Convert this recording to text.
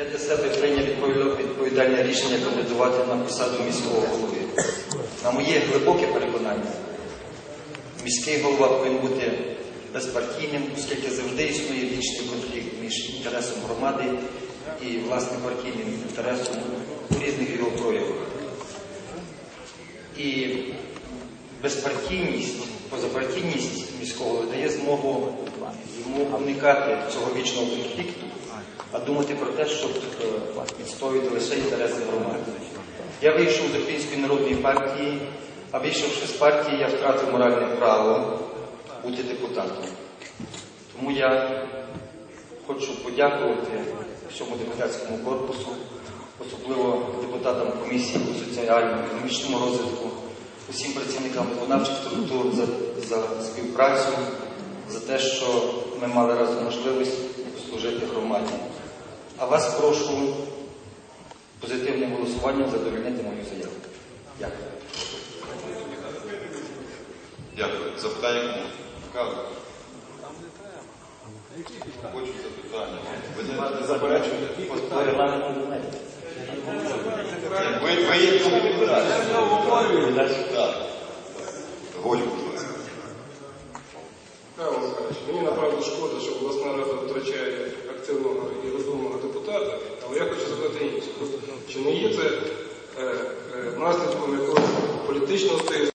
Я для себе прийняв відповідальне рішення кандидувати на посаду міського голови. На моє глибоке переконання, міський голова повинен бути безпартійним, оскільки завжди існує вічний конфлікт між інтересом громади і власне партійним інтересом у різних його проявах. І безпартійність, позапартійність міського дає змогу йому уникати цього вічного конфлікту, а думати про те, щоб е, відстоювати лише інтереси громади. Я вийшов з Української народної партії, а вийшовши з партії, я втратив моральне право бути депутатом. Тому я хочу подякувати всьому депутатському корпусу, особливо депутатам комісії по соціально-економічному розвитку, усім працівникам виконавчих структур за, за співпрацю, за те, що ми мали разом можливість служити громаді. А вас прошу позитивним голосуванням задовольнити мою заяву. Дякую. Дякую. Запитання кому? Кажу. Хочу запитання. Ви не знаєте. Ви, ви є. Так. Годі, Мені направду шкода, що обласна рада втрачає активного і розумного депутата, але я хочу задати інше. Чи не є це е, е, наслідком якогось політичного тиску?